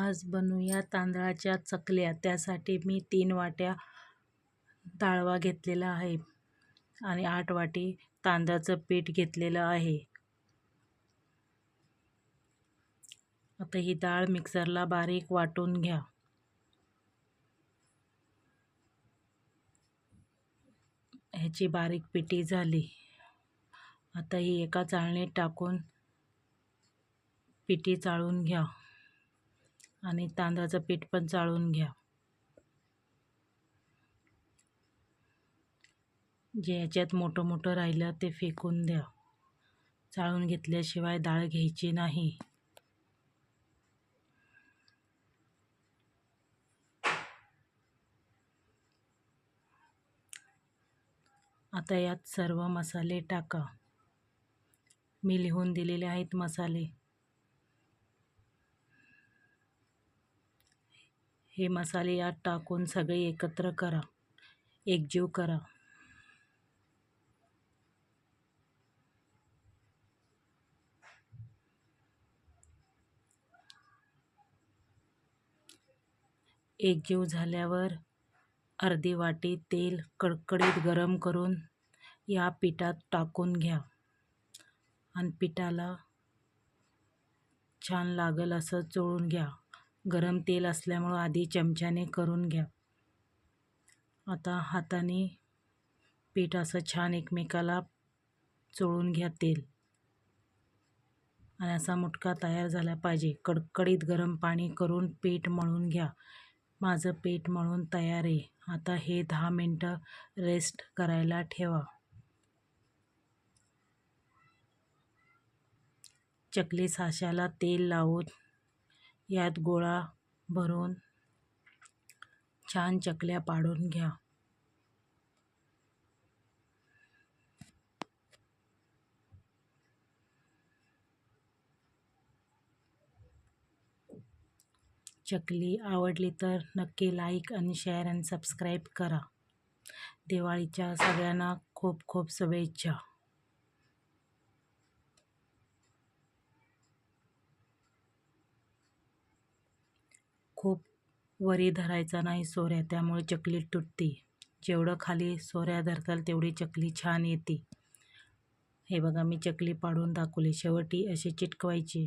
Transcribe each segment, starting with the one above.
आज बनवूया तांदळाच्या चकल्या. त्यासाठी मी तीन वाट्या डाळवा घेतलेला आहे आणि आठ वाटी तांदळाचं पीठ घेतलेलं आहे. आता ही डाळ मिक्सरला बारीक वाटून घ्या. ह्याची बारीक पिटी झाली. आता ही एका चाळणीत टाकून पिटी चाळून घ्या. आणि तांदळाचं पीठ पण चाळून घ्या. जे याच्यात मोठं मोठं राहिलं ते फेकून द्या. चाळून घेतल्याशिवाय डाळ घ्यायची नाही. आता यात सर्व मसाले टाका. मी लिहून दिलेले आहेत मसाले. हे मसाले यात टाकून सगळे एकत्र करा. एकजीव करा. एकजीव झाल्यावर अर्धी वाटी तेल कडकडीत गरम करून या पिठात टाकून घ्या. आणि पिठाला छान लागल असं चोळून घ्या. गरम तेल असल्यामुळं आधी चमच्याने करून घ्या. आता हाताने पीठ असं छान एकमेकाला चोळून घ्या तेल. आणि असा मुटका तयार झाला पाहिजे. कडकडीत गरम पाणी करून पीठ मळून घ्या. माझं पीठ मळून तयार आहे. आता हे दहा मिनटं रेस्ट करायला ठेवा. चकली साशाला तेल लावून यात गोळा भरून छान चकल्या पाडून घ्या. चकली आवडली तर नक्की लाईक आणि शेअर आणि सबस्क्राईब करा. दिवाळीच्या सगळ्यांना खूप खूप शुभेच्छा. खूप वरी धरायचा नाही सोऱ्या त्यामुळे चकली तुटते. जेवढं खाली सोऱ्या धरताल तेवढी चकली छान येते. हे बघा मी चकली पाडून दाखवली. शेवटी अशी चिटकवायची.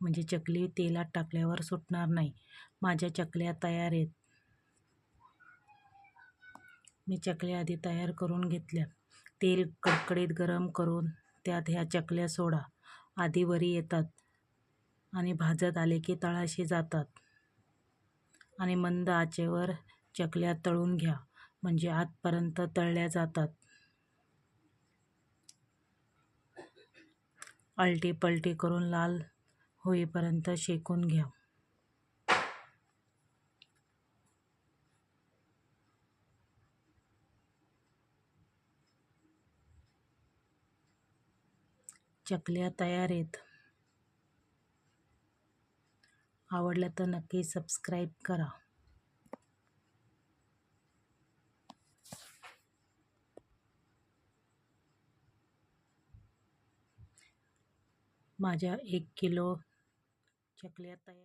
म्हणजे चकली तेलात टाकल्यावर सुटणार नाही. माझ्या चकल्या तयार आहेत. मी चकल्या आधी तयार करून घेतल्या. तेल कडकडीत गरम करून त्यात ह्या चकल्या सोडा. आधी वरी येतात आणि भाजत आले की तळाशी जातात. आणि मंद आचेवर चकल्या तळून घ्या म्हणजे आतपर्यंत तळल्या जातात. आलटी पलटी करून लाल होईपर्यंत शेकून घ्या. चकल्या तयार आहेत. आवडलं तर नक्की सबस्क्राईब करा. माझ्या एक किलो चकल्या तयार